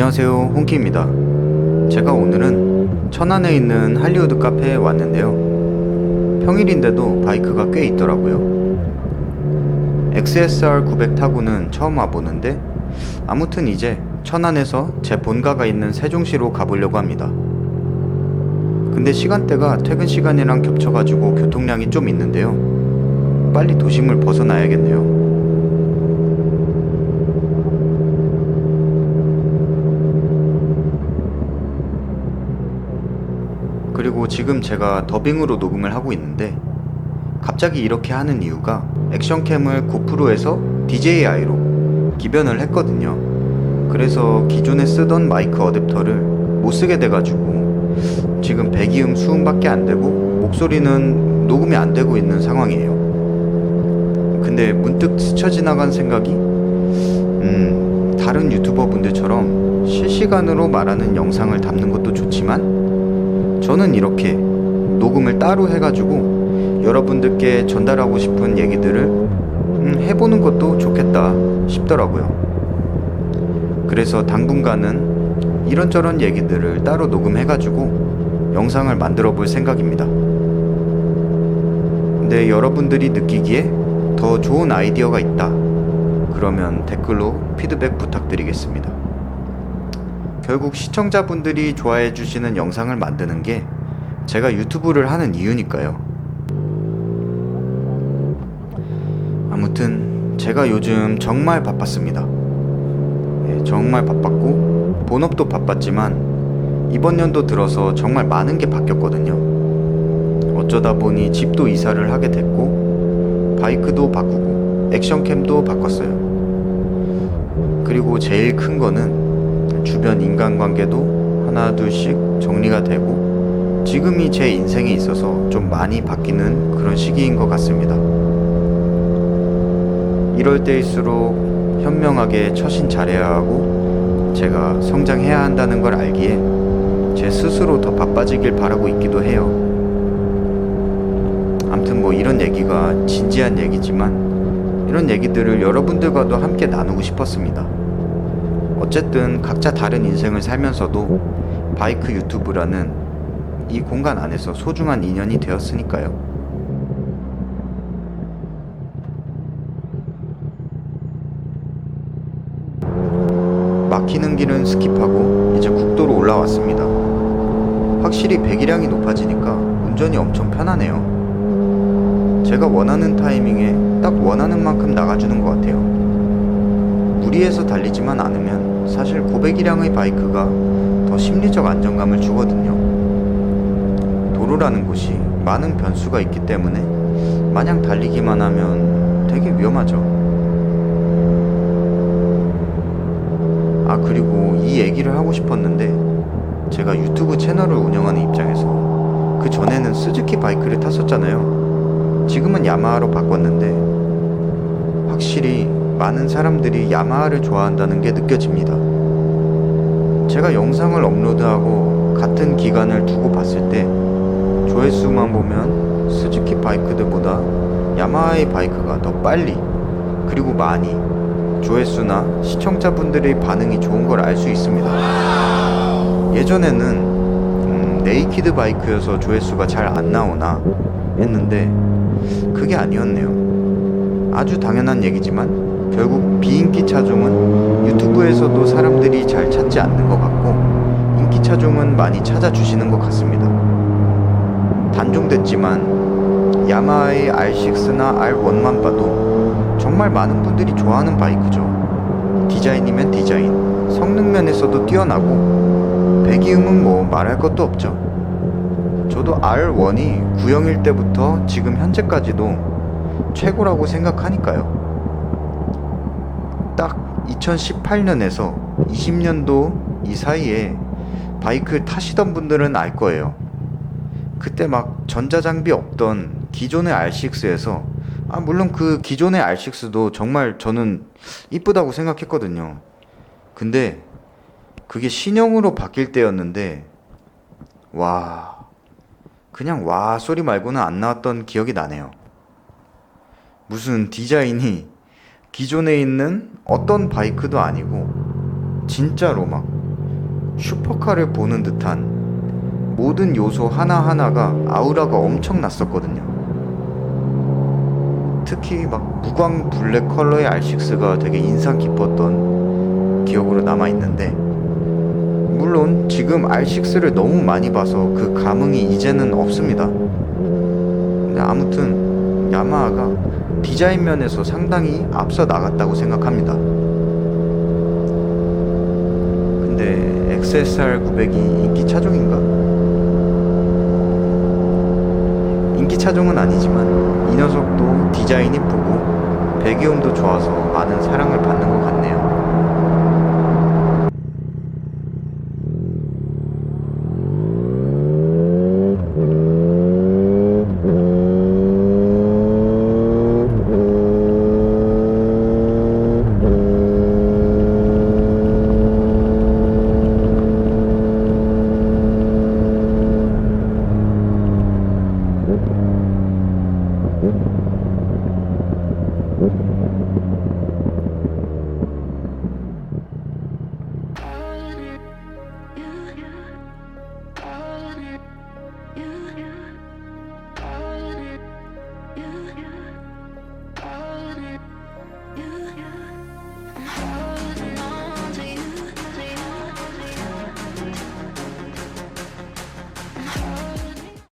안녕하세요. 홍키입니다. 제가 오늘은 천안에 있는 할리우드 카페에 왔는데요. 평일인데도 바이크가 꽤 있더라고요. XSR 900 타고는 처음 와보는데 아무튼 이제 천안에서 제 본가가 있는 세종시로 가보려고 합니다. 근데 시간대가 퇴근 시간이랑 겹쳐가지고 교통량이 좀 있는데요. 빨리 도심을 벗어나야겠네요 그리고 지금 제가 더빙으로 녹음을 하고 있는데 갑자기 이렇게 하는 이유가 액션캠을 고프로에서 DJI로 기변을 했거든요. 그래서 기존에 쓰던 마이크 어댑터를 못 쓰게 돼가지고 지금 배기음 수음밖에 안 되고 목소리는 녹음이 안 되고 있는 상황이에요. 근데 문득 스쳐 지나간 생각이 음, 다른 유튜버 분들처럼 실시간으로 말하는 영상을 담는 것도 좋지만 저는 이렇게 녹음을 따로 해가지고 여러분들께 전달하고 싶은 얘기들을 음, 해보는 것도 좋겠다 싶더라고요. 그래서 당분간은 이런저런 얘기들을 따로 녹음해가지고 영상을 만들어 볼 생각입니다. 근데 여러분들이 느끼기에 더 좋은 아이디어가 있다. 그러면 댓글로 피드백 부탁드리겠습니다. 결국 시청자분들이 좋아해 주시는 영상을 만드는 게 제가 유튜브를 하는 이유니까요. 아무튼 제가 요즘 정말 바빴습니다. 예, 정말 바빴고 본업도 바빴지만 이번 연도 들어서 정말 많은 게 바뀌었거든요. 어쩌다 보니 집도 이사를 하게 됐고 바이크도 바꾸고 액션캠도 바꿨어요. 그리고 제일 큰 거는 주변 인간관계도 하나 둘씩 정리가 되고 지금이 제 인생에 있어서 좀 많이 바뀌는 그런 시기인 것 같습니다. 이럴 때일수록 현명하게 처신 잘해야 하고 제가 성장해야 한다는 걸 알기에 제 스스로 더 바빠지길 바라고 있기도 해요. 암튼 뭐 이런 얘기가 진지한 얘기지만 이런 얘기들을 여러분들과도 함께 나누고 싶었습니다. 어쨌든 각자 다른 인생을 살면서도 바이크 유튜브라는 이 공간 안에서 소중한 인연이 되었으니까요. 막히는 길은 스킵하고 이제 국도로 올라왔습니다. 확실히 배기량이 높아지니까 운전이 엄청 편하네요. 제가 원하는 타이밍에 딱 원하는 만큼 나가주는 것 같아요. 무리해서 달리지만 않으면 사실 고배기량의 바이크가 더 심리적 안정감을 주거든요. 도로라는 곳이 많은 변수가 있기 때문에 마냥 달리기만 하면 되게 위험하죠. 아 그리고 이 얘기를 하고 싶었는데 제가 유튜브 채널을 운영하는 입장에서 그 전에는 스즈키 바이크를 탔었잖아요. 지금은 야마하로 바꿨는데 확실히 많은 사람들이 야마하를 좋아한다는 게 느껴집니다. 제가 영상을 업로드하고 같은 기간을 두고 봤을 때 조회수만 보면 스즈키 바이크들보다 야마하의 바이크가 더 빨리 그리고 많이 조회수나 시청자분들의 반응이 좋은 걸 알 수 있습니다. 예전에는 음, 네이키드 바이크여서 조회수가 잘 안 나오나 했는데 그게 아니었네요. 아주 당연한 얘기지만 결국 비인기 차종은 유튜브에서도 사람들이 잘 찾지 않는 것 같고 인기 차종은 많이 찾아주시는 것 같습니다. 단종됐지만 야마하의 R6나 R1만 봐도 정말 많은 분들이 좋아하는 바이크죠. 디자인이면 디자인, 성능 면에서도 뛰어나고 배기음은 뭐 말할 것도 없죠. 저도 R1이 구형일 때부터 지금 현재까지도 최고라고 생각하니까요. 딱 2018년에서 20년도 이 사이에 바이크를 타시던 분들은 알 거예요. 그때 막 전자장비 없던 기존의 R6에서 아 물론 그 기존의 R6도 정말 저는 이쁘다고 생각했거든요. 근데 그게 신형으로 바뀔 때였는데 와 그냥 와 소리 말고는 안 나왔던 기억이 나네요. 무슨 디자인이 기존에 있는 어떤 바이크도 아니고 진짜로 막 슈퍼카를 보는 듯한 모든 요소 하나하나가 아우라가 엄청 났었거든요. 특히 막 무광 블랙 컬러의 R6가 되게 인상 깊었던 기억으로 남아 있는데 물론 지금 R6를 너무 많이 봐서 그 감흥이 이제는 없습니다. 근데 아무튼 야마하가 디자인 면에서 상당히 앞서 나갔다고 생각합니다. 근데 XSR 900이 인기 차종인가? 인기 차종은 아니지만 이 녀석도 디자인이 예쁘고 배기음도 좋아서 많은 사랑을 받는 것 같네요. you.